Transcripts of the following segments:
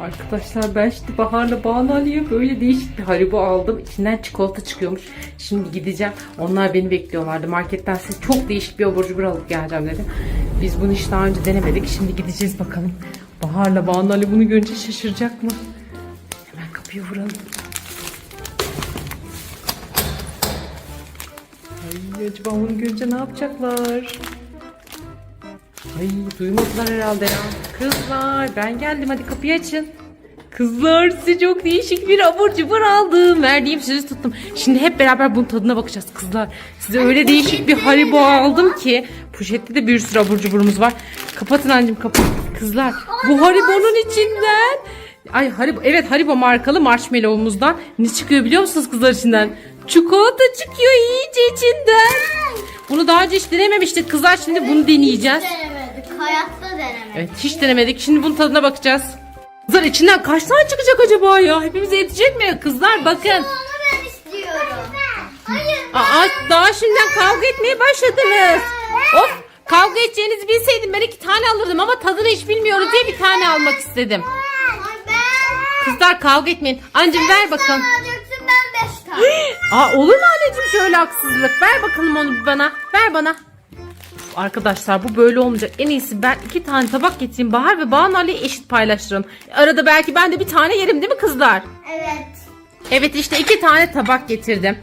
Arkadaşlar ben şimdi Bahar'la Banu Ali'ye böyle değişik bir haribo aldım. İçinden çikolata çıkıyormuş. Şimdi gideceğim. Onlar beni bekliyorlardı. Marketten size çok değişik bir abur cubur alıp geleceğim dedi. Biz bunu hiç daha önce denemedik. Şimdi gideceğiz bakalım. Bahar'la Banu Ali bunu görünce şaşıracak mı? Hemen kapıyı vuralım. Ay acaba bunu görünce ne yapacaklar? Ay duymadılar herhalde ya. Kızlar ben geldim hadi kapıyı açın. Kızlar size çok değişik bir abur cubur aldım. Verdiğim sözü tuttum. Şimdi hep beraber bunun tadına bakacağız kızlar. Size öyle değişik bir haribo aldım ki. Poşette de bir sürü abur cuburumuz var. Kapatın anneciğim kapı. Kızlar bu haribonun içinden. Ay haribo evet haribo markalı marshmallow'umuzdan ne çıkıyor biliyor musunuz kızlar içinden? Çikolata çıkıyor iyice içinden. Bunu daha önce hiç denememiştik kızlar şimdi bunu deneyeceğiz. Denemedik. Hayatta denemedik. Evet hiç denemedik. Şimdi bunun tadına bakacağız. Kızlar içinden kaç tane çıkacak acaba ya? Hepimize yetecek mi? Kızlar bakın. Onu ben istiyorum. Hayır. Aa, daha şimdiden kavga etmeye başladınız. Of kavga edeceğinizi bilseydim ben iki tane alırdım ama tadını hiç bilmiyoruz diye bir tane almak istedim. Kızlar kavga etmeyin. Anneciğim ver bakalım. Aa olur mu anneciğim şöyle haksızlık? Ver bakalım onu bana. Ver bana. Uf, Arkadaşlar bu böyle olmayacak. En iyisi ben iki tane tabak getireyim. Bahar ve Banu Ali'ye eşit paylaştırın. Arada belki ben de bir tane yerim değil mi kızlar? Evet. Evet işte iki tane tabak getirdim.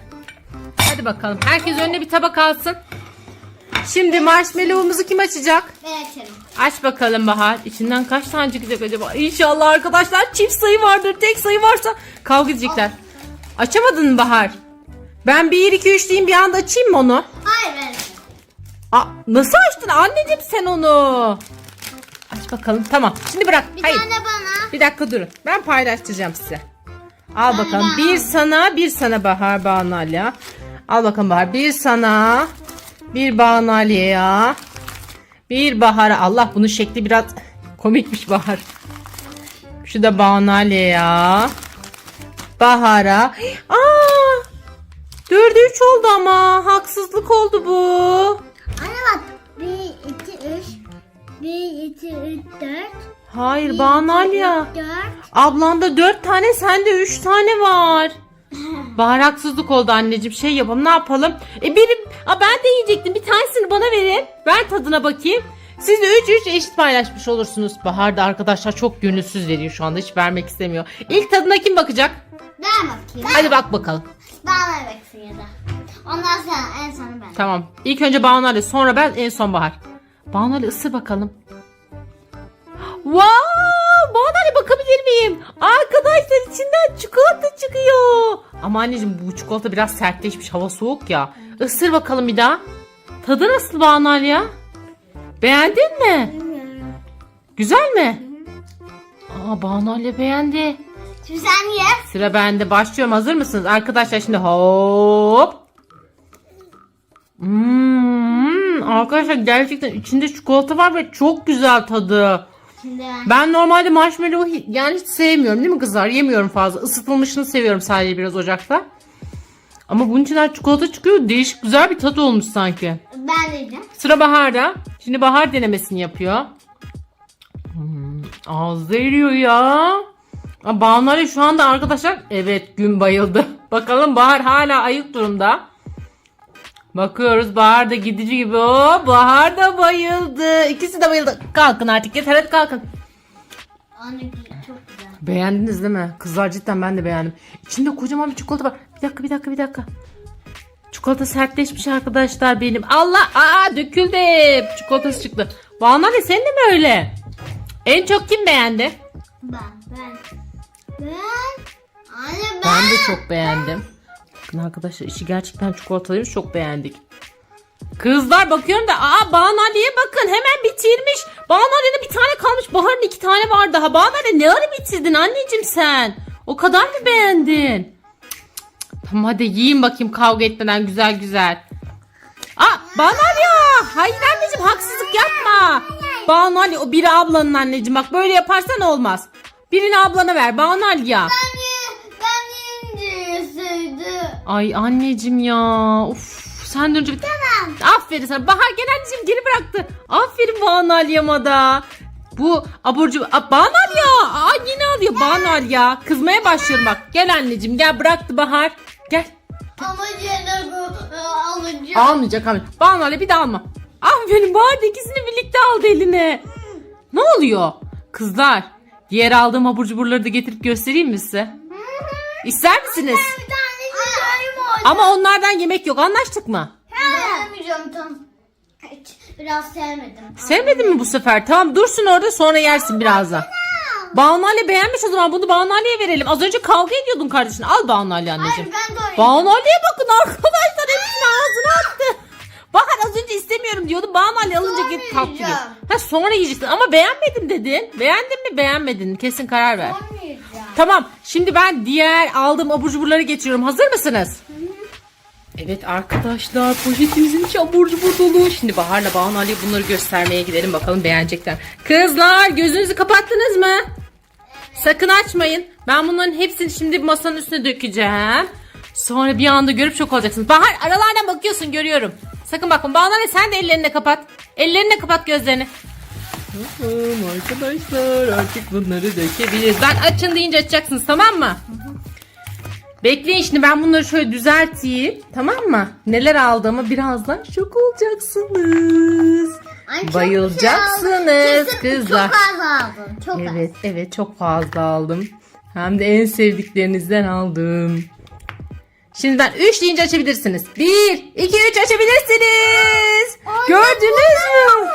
Hadi bakalım. Herkes önüne bir tabak alsın. Şimdi marshmallow'umuzu kim açacak? Ben açarım. Aç bakalım Bahar. İçinden kaç tane çıkacak acaba? İnşallah arkadaşlar çift sayı vardır. Tek sayı varsa kavga edecekler. Açamadın mı Bahar? Ben 1 2 3 diyeyim bir anda açayım mı onu? Hayır ben. Aa, nasıl açtın anneciğim sen onu? Aç bakalım. Tamam. Şimdi bırak. Bir Hayır. tane bana. Bir dakika durun. Ben paylaştıracağım size. Al Ben bakalım. de. Bir sana, bir sana Bahar Banalya. Al bakalım Bahar. Bir sana, bir Banalya'ya. Bir Bahar'a. Allah bunun şekli biraz komikmiş Bahar. Şu da Banalya'ya. Bahar'a. Aa! Dörde üç oldu ama. Haksızlık oldu bu. Anne bak. Bir, iki, üç. Bir, iki, üç, dört. Hayır Banalya. Dört. Ablanda dört tane sende üç tane var. Bahar haksızlık oldu anneciğim. Şey yapalım ne yapalım? E benim Aa, ben de yiyecektim. Bir tanesini bana verin. Ver tadına bakayım. Siz de 3 3 eşit paylaşmış olursunuz. Bahar da arkadaşlar çok gönülsüz veriyor şu anda. Hiç vermek istemiyor. İlk tadına kim bakacak? Ben bakayım. Hadi bak bakalım. Bana baksın ya da. Ondan sonra en sonu ben. Tamam. İlk önce Banu Ali, sonra ben, en son Bahar. Banu Ali ısır bakalım. Wow! Banu Ali bakabilir miyim? Arkadaşlar içinden çikolata çıkıyor. Ama anneciğim bu çikolata biraz sertleşmiş. Hava soğuk ya. Isır bakalım bir daha. Tadı nasıl Banu Ali ya? Beğendin mi? Güzel mi? Aa Banu Ali beğendi. Ye. Sıra bende. Başlıyorum. Hazır mısınız? Arkadaşlar şimdi hop. Hmm, arkadaşlar gerçekten içinde çikolata var ve çok güzel tadı. Ben. Normalde marshmallow yani hiç sevmiyorum değil mi kızlar? Yemiyorum fazla. Isıtılmışını seviyorum sadece biraz ocakta. Ama bunun içinden çikolata çıkıyor. Değişik güzel bir tadı olmuş sanki. Ben de. Sıra Bahar'da. Şimdi Bahar denemesini yapıyor. Hmm, ağızda eriyor ya. Aa, Banu Ali şu anda arkadaşlar evet gün bayıldı. Bakalım Bahar hala ayık durumda. Bakıyoruz Bahar da gidici gibi. Oo, Bahar da bayıldı. İkisi de bayıldı. Kalkın artık yeter hadi kalkın. Anne çok güzel. Beğendiniz değil mi? Kızlar cidden ben de beğendim. İçinde kocaman bir çikolata var. Bir dakika bir dakika bir dakika. Çikolata sertleşmiş arkadaşlar benim. Allah aa döküldü. Çikolatası çıktı. Banu Ali sen de mi öyle? En çok kim beğendi? Ben. Anne ben. Ben de çok beğendim. Bakın arkadaşlar işi gerçekten çikolatalıymış çok beğendik. Kızlar bakıyorum da aa Banu Ali'ye bakın hemen bitirmiş. Banu Ali'de bir tane kalmış. Bahar'ın iki tane var daha. Banu Ali ne ara bitirdin anneciğim sen? O kadar mı beğendin? Tamam hadi yiyin bakayım kavga etmeden güzel güzel. Aa Banu Ali ya. Hayır anneciğim haksızlık yapma. Banu Ali o biri ablanın anneciğim bak böyle yaparsan olmaz. Birini ablana ver Banu Ali ya. Ben ye. Ben yiyince yeseydi. Ay anneciğim ya. Uf sen önce bir... Aferin sana. Bahar gel anneciğim geri bıraktı. Aferin Banu Alya'ma da. Bu aburcu... Aa, Banu Alya. Aa, yine alıyor. Banu ya. Kızmaya başlıyorum bak. Gel anneciğim gel bıraktı Bahar. Gel. Ama yine bu e, alacağım. Almayacak almayacak. Banu Ali bir daha alma. Aferin Bahar da ikisini birlikte aldı eline. Ne oluyor? Kızlar diğer aldığım abur cuburları da getirip göstereyim mi size? İster misiniz? Bir tane çiçeğim oldu. Ama onlardan yemek yok anlaştık mı? Tam. Hiç, Biraz sevmedim. Sevmedin mi bu sefer? Tamam dursun orada sonra yersin birazdan. Banu Ali beğenmiş o zaman bunu Banu Ali'ye verelim. Az önce kavga ediyordun kardeşin. Al Banu Ali anneciğim. Hayır ben de öyle. Banu Ali'ye bakın arkadaşlar hepsini ağzına attı. Bahar az önce istemiyorum diyordu. Banu Ali alınca Sonra git kaptırıyor. yiyeceğim. Ha sonra yiyeceksin ama beğenmedim dedin. Beğendin mi beğenmedin? Kesin karar ver. Olmayacağım. Tamam şimdi ben diğer aldığım abur cuburları geçiyorum. Hazır mısınız? Evet arkadaşlar poşetimizin içi abur cubur dolu. Şimdi Bahar'la Banu Ali bunları göstermeye gidelim bakalım beğenecekler. Kızlar gözünüzü kapattınız mı? Sakın açmayın. Ben bunların hepsini şimdi masanın üstüne dökeceğim. Sonra bir anda görüp şok olacaksınız. Bahar aralardan bakıyorsun görüyorum. Sakın bakma. Banu Ali sen de ellerini kapat. Ellerini kapat gözlerini. Tamam arkadaşlar artık bunları dökebiliriz. Ben açın deyince açacaksınız tamam mı? Bekleyin şimdi ben bunları şöyle düzelteyim. Tamam mı? Neler aldığımı birazdan şok olacaksınız. Ay, çok Bayılacaksınız güzel kızlar. Çok fazla aldın. Çok az. Evet evet çok fazla aldım. Hem de en sevdiklerinizden aldım. Şimdi ben 3 deyince açabilirsiniz. 1, 2, 3 açabilirsiniz. Gördünüz mü?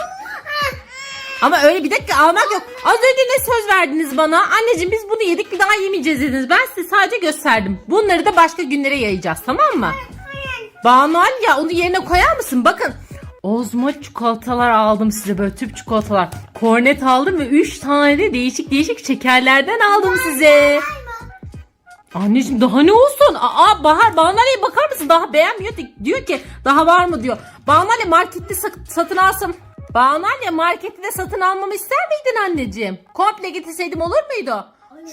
Ama öyle bir dakika almak yok. Az önce ne söz verdiniz bana? Anneciğim biz bunu yedik bir daha yemeyeceğiz dediniz. Ben size sadece gösterdim. Bunları da başka günlere yayacağız tamam mı? Banu ya onu yerine koyar mısın? Bakın. Ozma çikolatalar aldım size böyle tüp çikolatalar. Kornet aldım ve 3 tane de değişik değişik şekerlerden aldım size. Anneciğim daha ne olsun? Aa Bahar Banale bakar mısın? Daha beğenmiyor. Diyor ki daha var mı diyor. Banale markette sa- satın alsam. Banale markette de satın almamı ister miydin anneciğim? Komple getirseydim olur muydu?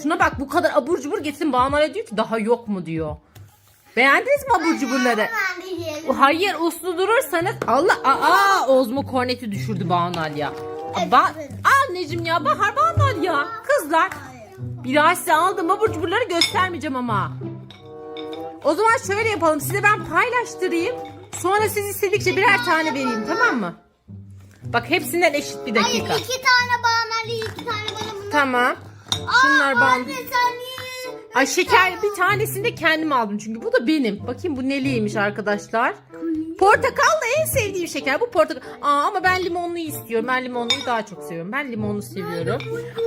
Şuna bak bu kadar abur cubur getirsin. Banale diyor ki daha yok mu diyor. Beğendiniz mi abur cuburları? Hayır uslu durursanız Allah aa Ozmo korneti düşürdü Banal ya. Ba Anneciğim ya Bahar Banal ya. Kızlar bir daha size aldım abur cuburları göstermeyeceğim ama. O zaman şöyle yapalım size ben paylaştırayım. Sonra siz istedikçe birer tane vereyim tamam mı? Bak hepsinden eşit bir Hayır dakika. iki tane bana iki tane bana bunlar. Tamam. Şunlar Aa, bana. Anne sen niye? Ay şeker bir tanesini de kendim aldım çünkü bu da benim. Bakayım bu neliymiş arkadaşlar. Portakal da en sevdiğim şeker. Bu portakal. Aa, ama ben limonluyu istiyorum. Ben limonluyu daha çok seviyorum. Ben limonlu seviyorum.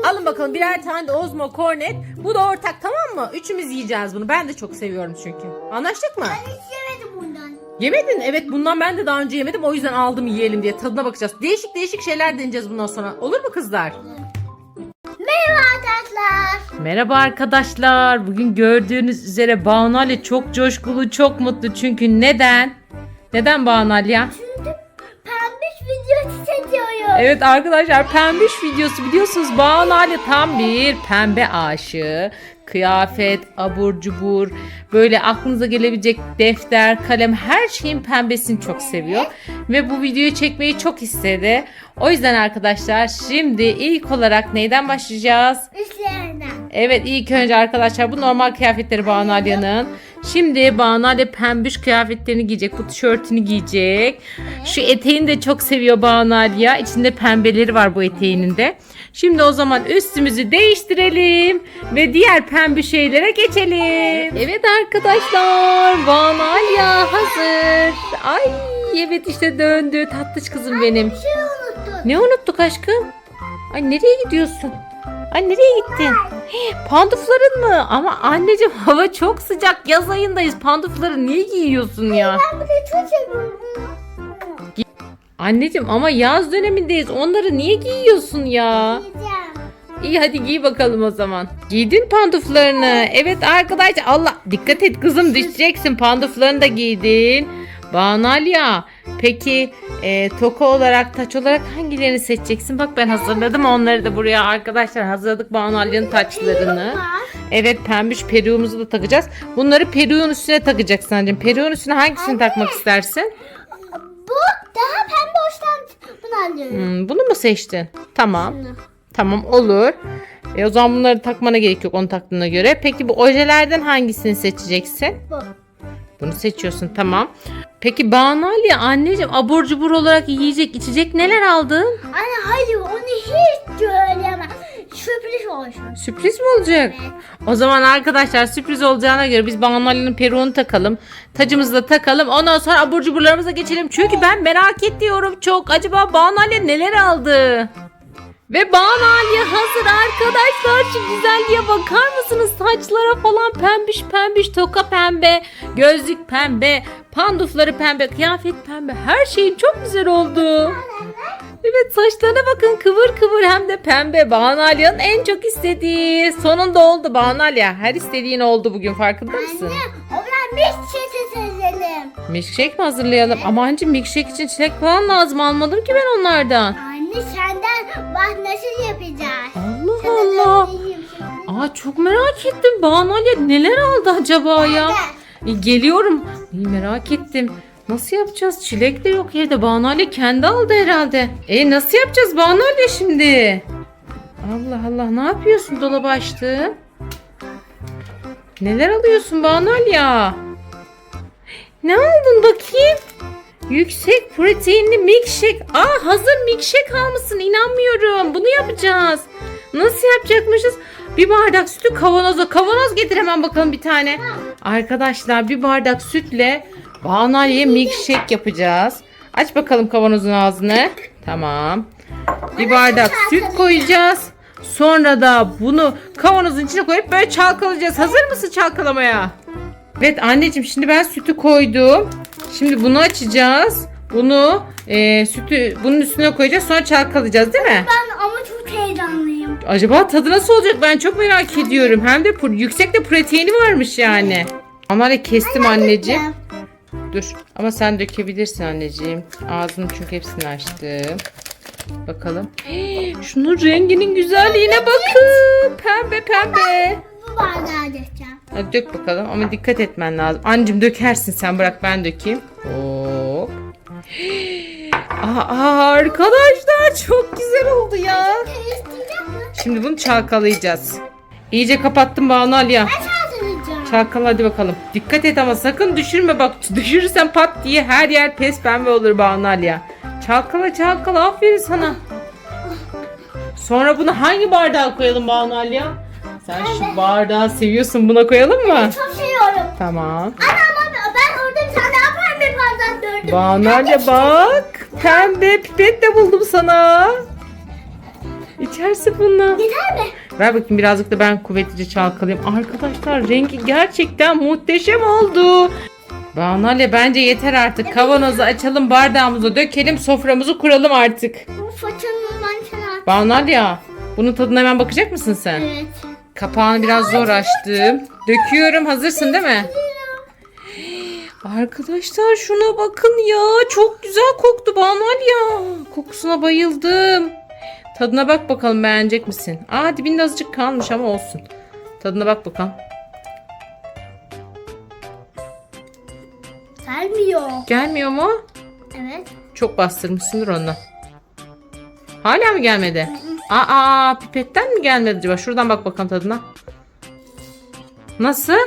Alın bakalım birer tane de Ozmo Cornet. Bu da ortak tamam mı? Üçümüz yiyeceğiz bunu. Ben de çok seviyorum çünkü. Anlaştık mı? Ben hiç. Yemedin. Evet bundan ben de daha önce yemedim. O yüzden aldım yiyelim diye. Tadına bakacağız. Değişik değişik şeyler deneyeceğiz bundan sonra. Olur mu kızlar? Merhaba arkadaşlar. Merhaba arkadaşlar. Bugün gördüğünüz üzere Banu Ali çok coşkulu, çok mutlu. Çünkü neden? Neden Banu Ali ya? Çünkü Evet arkadaşlar pembiş videosu biliyorsunuz Banu Ali tam bir pembe aşığı. Kıyafet, abur cubur, böyle aklınıza gelebilecek defter, kalem her şeyin pembesini çok seviyor. Ve bu videoyu çekmeyi çok istedi. O yüzden arkadaşlar şimdi ilk olarak neyden başlayacağız? Üstlerinden. Evet ilk önce arkadaşlar bu normal kıyafetleri Banu Alya'nın. Şimdi Banu Alya pembiş kıyafetlerini giyecek. Bu tişörtünü giyecek. Şu eteğini de çok seviyor Banu Alya. İçinde pembeleri var bu eteğinin de. Şimdi o zaman üstümüzü değiştirelim ve diğer pembe şeylere geçelim. Evet arkadaşlar Banu Alya hazır. Ay evet işte döndü tatlış kızım benim. Bir şey unuttum. Ne unuttuk aşkım? Ay nereye gidiyorsun? Ay nereye gittin? Hii, Pandufların mı? Ama anneciğim hava çok sıcak. Yaz ayındayız. Pandufları niye giyiyorsun ya? Ben bunu çok seviyorum. Anneciğim ama yaz dönemindeyiz. Onları niye giyiyorsun ya? İyi hadi giy bakalım o zaman. Giydin panduflarını. Evet arkadaş Allah dikkat et kızım düşeceksin. Panduflarını da giydin. Banalya. Peki e, toka olarak taç olarak hangilerini seçeceksin? Bak ben hazırladım onları da buraya arkadaşlar hazırladık Banalya'nın taçlarını. Evet pembiş peruğumuzu da takacağız. Bunları peruğun üstüne takacaksın anneciğim. Peruğun üstüne hangisini takmak istersin? Bu daha pembe hoşlan bunu alıyorum. Hmm, bunu mu seçtin? Tamam. Bunu. Tamam olur. E o zaman bunları takmana gerek yok onu taktığına göre. Peki bu ojelerden hangisini seçeceksin? Bu. Bunu seçiyorsun tamam. Peki Banu Ali anneciğim abur cubur olarak yiyecek içecek neler aldın? Anne hayır onu hiç söyleyemem. Sürpriz olsun. Sürpriz mi olacak? Evet. O zaman arkadaşlar sürpriz olacağına göre biz Banu Ali'nin peruğunu takalım. Tacımızı da takalım. Ondan sonra abur cuburlarımıza geçelim. Çünkü ben merak ediyorum çok. Acaba Banu Ali neler aldı? Ve Ali hazır arkadaşlar. Şu güzelliğe bakar mısınız? Saçlara falan pembiş pembiş toka pembe, gözlük pembe, pandufları pembe, kıyafet pembe. Her şeyin çok güzel oldu. Evet saçlarına bakın kıvır kıvır hem de pembe. Banu Alya'nın en çok istediği. Sonunda oldu Banu Alya. Her istediğin oldu bugün farkında mısın? Anne o zaman şey seçelim. Milkshake mi hazırlayalım? Ama anca milkshake için çilek falan lazım. Almadım ki ben onlardan. Anne senden bak nasıl yapacağız. Allah Sana Allah. şimdi. Aa çok merak ettim. Banu Alya neler aldı acaba ya? E, geliyorum. İyi merak ettim. Nasıl yapacağız? Çilek de yok evde. Banu Alya kendi aldı herhalde. E nasıl yapacağız Banu Alya şimdi? Allah Allah ne yapıyorsun dolabı açtın? Neler alıyorsun Banu Alya? Ne aldın bakayım? Yüksek proteinli milkshake. Aa hazır milkshake almışsın inanmıyorum. Bunu yapacağız. Nasıl yapacakmışız? Bir bardak sütü kavanoza. Kavanoz getir hemen bakalım bir tane. Arkadaşlar bir bardak sütle Banalye milkshake yapacağız. Aç bakalım kavanozun ağzını. Tamam. Bir bardak süt koyacağız. Sonra da bunu kavanozun içine koyup böyle çalkalayacağız. Hazır mısın çalkalamaya? Evet anneciğim şimdi ben sütü koydum. Şimdi bunu açacağız. Bunu e, sütü bunun üstüne koyacağız. Sonra çalkalayacağız değil mi? Ben ama çok heyecanlıyım. Acaba tadı nasıl olacak ben çok merak ediyorum. Hem de yüksek de proteini varmış yani. Onları kestim anneciğim. Dur ama sen dökebilirsin anneciğim. Ağzını çünkü hepsini açtım. Bakalım. Hii, Şunun renginin güzelliğine bakın. Pembe pembe. Bu bardağı dökeceğim. Hadi dök bakalım ama dikkat etmen lazım. Anneciğim dökersin sen bırak ben dökeyim. Hop. Aa, arkadaşlar çok güzel oldu ya. Şimdi bunu çalkalayacağız. İyice kapattım Banu Aliya. Çalkala hadi bakalım. Dikkat et ama sakın düşürme bak. Düşürürsen pat diye her yer pes pembe olur Banu Aliya. Çalkala çalkala aferin sana. Sonra bunu hangi bardağa koyalım Banu Aliya? Sen şu bardağı seviyorsun buna koyalım mı? Çok seviyorum. Tamam. Ana ama ben orada bir tane daha pembe bardak gördüm. Banu Aliya bak. Pembe pipet de buldum sana. İçersin bunu. Yeter mi? Ver bakayım birazcık da ben kuvvetlice çalkalayayım. Arkadaşlar rengi gerçekten muhteşem oldu. Banale bence yeter artık. Kavanozu açalım, bardağımızı dökelim, soframızı kuralım artık. Bu fırçanın mançana. Banale bunun tadına hemen bakacak mısın sen? Evet. Kapağını biraz zor açtım. Döküyorum. Hazırsın değil mi? Arkadaşlar şuna bakın ya. Çok güzel koktu Banal ya. Kokusuna bayıldım. Tadına bak bakalım beğenecek misin? Aa dibinde azıcık kalmış ama olsun. Tadına bak bakalım. Gelmiyor. Gelmiyor mu? Evet. Çok bastırmışsındır onu. Hala mı gelmedi? Aa pipetten mi gelmedi acaba? Şuradan bak bakalım tadına. Nasıl?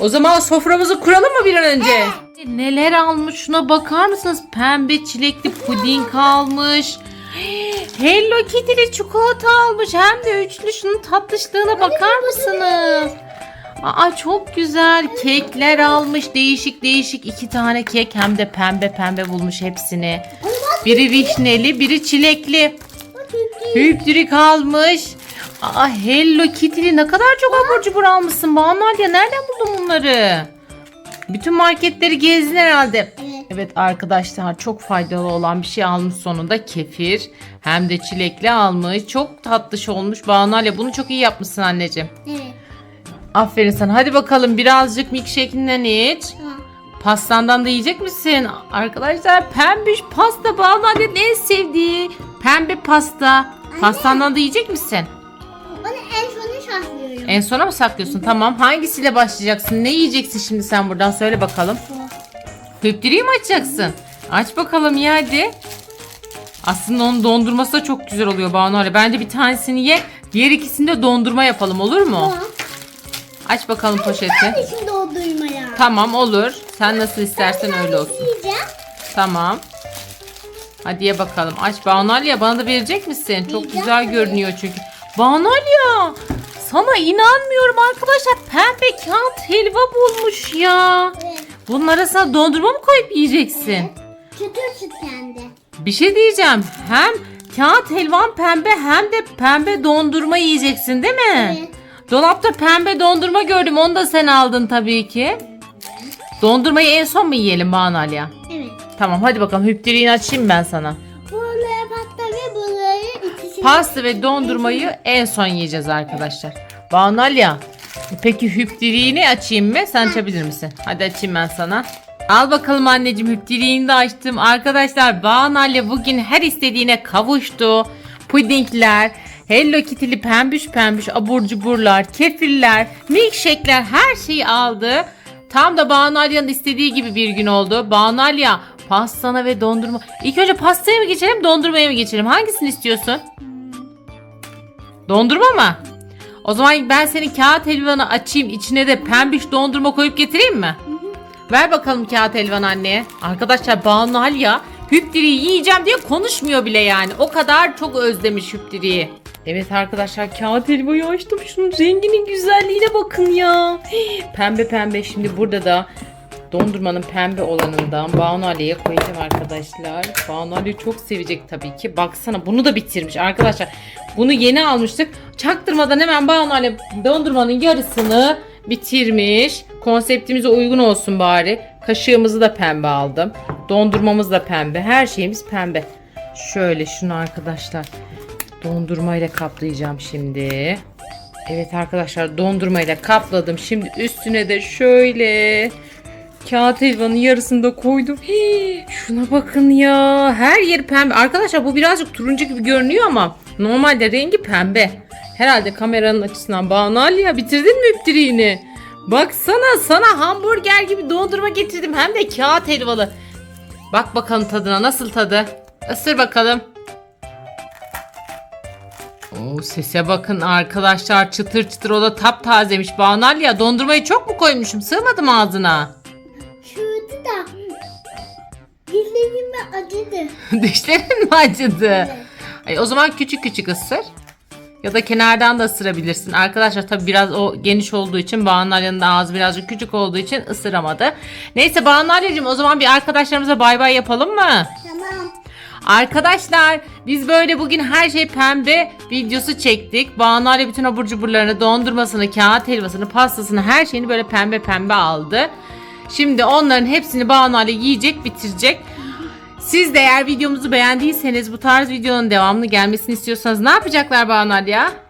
O zaman soframızı kuralım mı bir an önce? Neler almış şuna bakar mısınız? Pembe çilekli puding almış. Hello Kitty'li çikolata almış. Hem de üçlü şunun tatlışlığına bakar mısınız? Aa çok güzel kekler almış. Değişik değişik iki tane kek hem de pembe pembe bulmuş hepsini. Biri vişneli, biri çilekli. Hüptürik almış. Aa Hello Kitty'li ne kadar çok abur cubur almışsın Banu ya nereden buldun bunları? Bütün marketleri gezdin herhalde. Evet. Evet arkadaşlar çok faydalı olan bir şey almış sonunda kefir. Hem de çilekli almış. Çok tatlış olmuş. Banu bunu çok iyi yapmışsın anneciğim. Evet. Aferin sana. Hadi bakalım birazcık milkshake'inden iç. Tamam. Pastandan da yiyecek misin? Arkadaşlar pembiş pasta Banu Alya'nın en sevdiği pembe pasta. Pastandan da yiyecek misin? Onu en sonu saklıyorum. En sona mı saklıyorsun? Tamam. Hangisiyle başlayacaksın? Ne yiyeceksin şimdi sen buradan? Söyle bakalım. Hüptürüğü mü açacaksın? Aç bakalım ya hadi. Aslında onun dondurması da çok güzel oluyor Banu Ali. Bence bir tanesini ye. Diğer ikisini de dondurma yapalım olur mu? Aç bakalım poşeti. Ben de şimdi. Tamam olur. Sen nasıl istersen öyle olsun. Yiyeceğim. Tamam. Hadi ye bakalım. Aç Banu Ali bana da verecek misin? Çok Yiyeceğim güzel tabii. görünüyor çünkü. Banu Ali sana inanmıyorum arkadaşlar. Pembe kağıt helva bulmuş ya. Evet. Bunun arasına dondurma mı koyup yiyeceksin? Çıtır çıt kendi. Bir şey diyeceğim. Hem kağıt helvan pembe hem de pembe dondurma yiyeceksin değil mi? Evet. Dolapta pembe dondurma gördüm. Onu da sen aldın tabii ki. Dondurmayı en son mu yiyelim Banu Ali'ye? Evet. Tamam hadi bakalım hüptiriğini açayım ben sana. Buralara pasta ve ikisini. Pasta ve dondurmayı en son yiyeceğiz arkadaşlar. Banu Aliye, peki hüptiriğini açayım mı? Sen açabilir misin? Hadi açayım ben sana. Al bakalım anneciğim hüptiriğini de açtım. Arkadaşlar Banu Aliye bugün her istediğine kavuştu. Pudingler, Hello Kitty'li pembüş pembüş abur cuburlar, kefirler, milkshake'ler her şeyi aldı. Tam da Banu Alya'nın istediği gibi bir gün oldu. Banu Alya pastana ve dondurma. İlk önce pastaya mı geçelim dondurmaya mı geçelim? Hangisini istiyorsun? Dondurma mı? O zaman ben senin kağıt helvanı açayım. içine de pembiş dondurma koyup getireyim mi? Ver bakalım kağıt helvanı anneye. Arkadaşlar Banu Alya hüptiriyi yiyeceğim diye konuşmuyor bile yani. O kadar çok özlemiş hüptiriyi. Evet arkadaşlar kağıt helvayı açtım. Şunun renginin güzelliğine bakın ya. Pembe pembe şimdi burada da dondurmanın pembe olanından Banu Ali'ye koyacağım arkadaşlar. Banu Ali çok sevecek tabii ki. Baksana bunu da bitirmiş arkadaşlar. Bunu yeni almıştık. Çaktırmadan hemen Banu Ali dondurmanın yarısını bitirmiş. Konseptimize uygun olsun bari. Kaşığımızı da pembe aldım. Dondurmamız da pembe. Her şeyimiz pembe. Şöyle şunu arkadaşlar dondurmayla kaplayacağım şimdi. Evet arkadaşlar dondurmayla kapladım. Şimdi üstüne de şöyle kağıt helvanın yarısını da koydum. Hii, şuna bakın ya. Her yer pembe. Arkadaşlar bu birazcık turuncu gibi görünüyor ama normalde rengi pembe. Herhalde kameranın açısından Banu Aliye bitirdin mi üptiriğini? Baksana sana hamburger gibi dondurma getirdim. Hem de kağıt helvalı. Bak bakalım tadına nasıl tadı. Isır bakalım. Oo, sese bakın arkadaşlar çıtır çıtır o da taptazemiş. Banal ya dondurmayı çok mu koymuşum sığmadı mı ağzına? Şurada da dişlerime acıdı. Dişlerin mi acıdı? Ay, o zaman küçük küçük ısır. Ya da kenardan da ısırabilirsin. Arkadaşlar tabi biraz o geniş olduğu için Banu'nun da ağzı birazcık küçük olduğu için ısıramadı. Neyse Banu'cum o zaman bir arkadaşlarımıza bay bay yapalım mı? Tamam. Arkadaşlar biz böyle bugün her şey pembe videosu çektik. Banu Ali bütün abur cuburlarını, dondurmasını, kağıt helvasını, pastasını her şeyini böyle pembe pembe aldı. Şimdi onların hepsini Banu Ali yiyecek, bitirecek. Siz de eğer videomuzu beğendiyseniz bu tarz videonun devamlı gelmesini istiyorsanız ne yapacaklar Banu Ali ya?